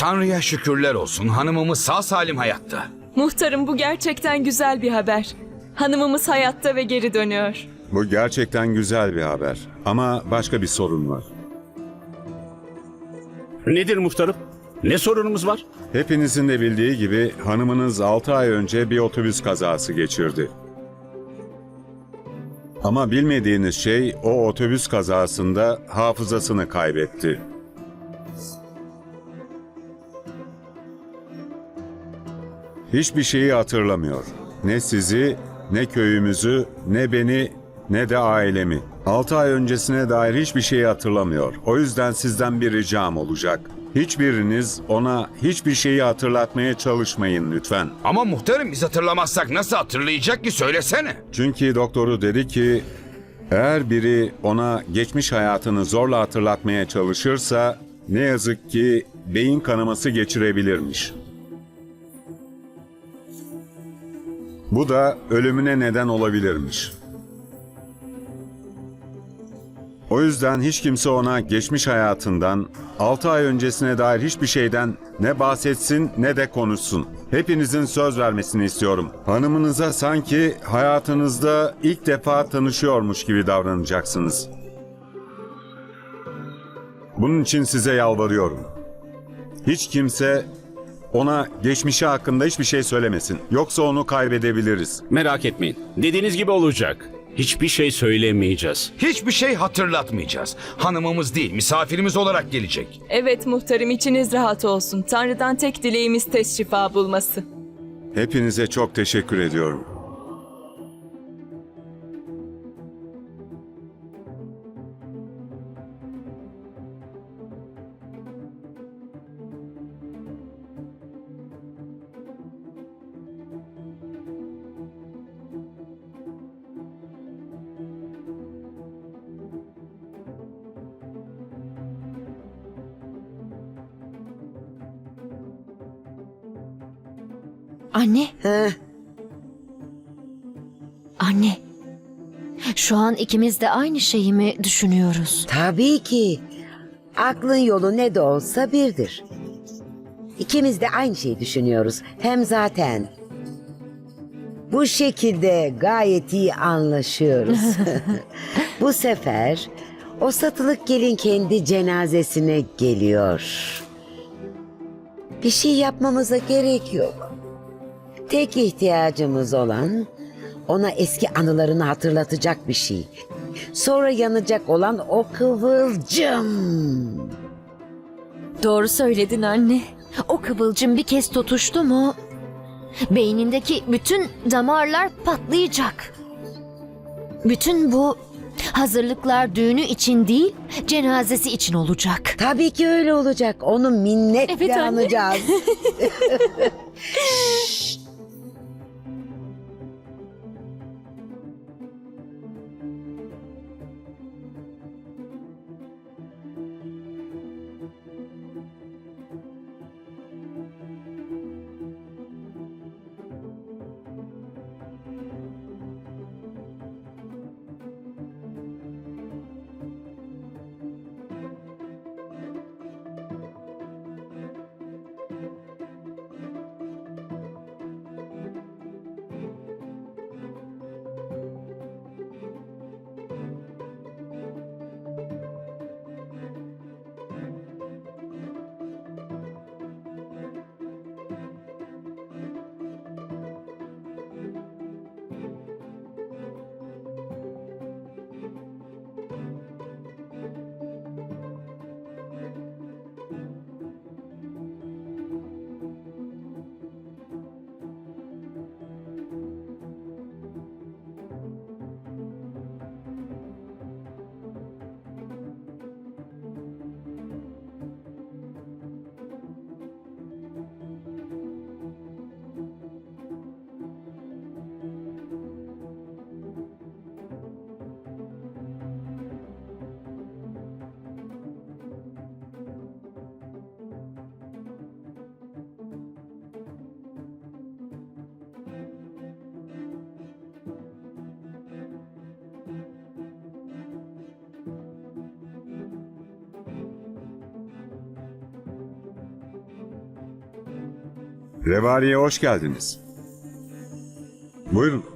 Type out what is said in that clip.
Tanrı'ya şükürler olsun hanımımız sağ salim hayatta. Muhtarım bu gerçekten güzel bir haber. Hanımımız hayatta ve geri dönüyor. Bu gerçekten güzel bir haber. Ama başka bir sorun var. Nedir muhtarım? Ne sorunumuz var? Hepinizin de bildiği gibi hanımınız 6 ay önce bir otobüs kazası geçirdi. Ama bilmediğiniz şey o otobüs kazasında hafızasını kaybetti. Hiçbir şeyi hatırlamıyor. Ne sizi, ne köyümüzü, ne beni, ne de ailemi. 6 ay öncesine dair hiçbir şeyi hatırlamıyor. O yüzden sizden bir ricam olacak. Hiçbiriniz ona hiçbir şeyi hatırlatmaya çalışmayın lütfen. Ama muhtarım biz hatırlamazsak nasıl hatırlayacak ki söylesene. Çünkü doktoru dedi ki eğer biri ona geçmiş hayatını zorla hatırlatmaya çalışırsa ne yazık ki beyin kanaması geçirebilirmiş. Bu da ölümüne neden olabilirmiş. O yüzden hiç kimse ona geçmiş hayatından, 6 ay öncesine dair hiçbir şeyden ne bahsetsin ne de konuşsun. Hepinizin söz vermesini istiyorum. Hanımınıza sanki hayatınızda ilk defa tanışıyormuş gibi davranacaksınız. Bunun için size yalvarıyorum. Hiç kimse ona geçmişi hakkında hiçbir şey söylemesin. Yoksa onu kaybedebiliriz. Merak etmeyin. Dediğiniz gibi olacak. Hiçbir şey söylemeyeceğiz. Hiçbir şey hatırlatmayacağız. Hanımımız değil misafirimiz olarak gelecek. Evet muhtarım içiniz rahat olsun. Tanrı'dan tek dileğimiz tez şifa bulması. Hepinize çok teşekkür ediyorum. Anne, Heh, anne. Şu an ikimiz de aynı şeyi mi düşünüyoruz? tabii ki. Aklın yolu ne de olsa birdir. İkimiz de aynı şeyi düşünüyoruz. Hem zaten bu şekilde gayet iyi anlaşıyoruz. bu sefer o satılık gelin kendi cenazesine geliyor. Bir şey yapmamıza gerek yok. Tek ihtiyacımız olan ona eski anılarını hatırlatacak bir şey. Sonra yanacak olan o kıvılcım. Doğru söyledin anne. O kıvılcım bir kez tutuştu mu beynindeki bütün damarlar patlayacak. Bütün bu hazırlıklar düğünü için değil, cenazesi için olacak. Tabii ki öyle olacak. Onu minnetle Evet anacağız. Revariye hoş geldiniz. Buyurun.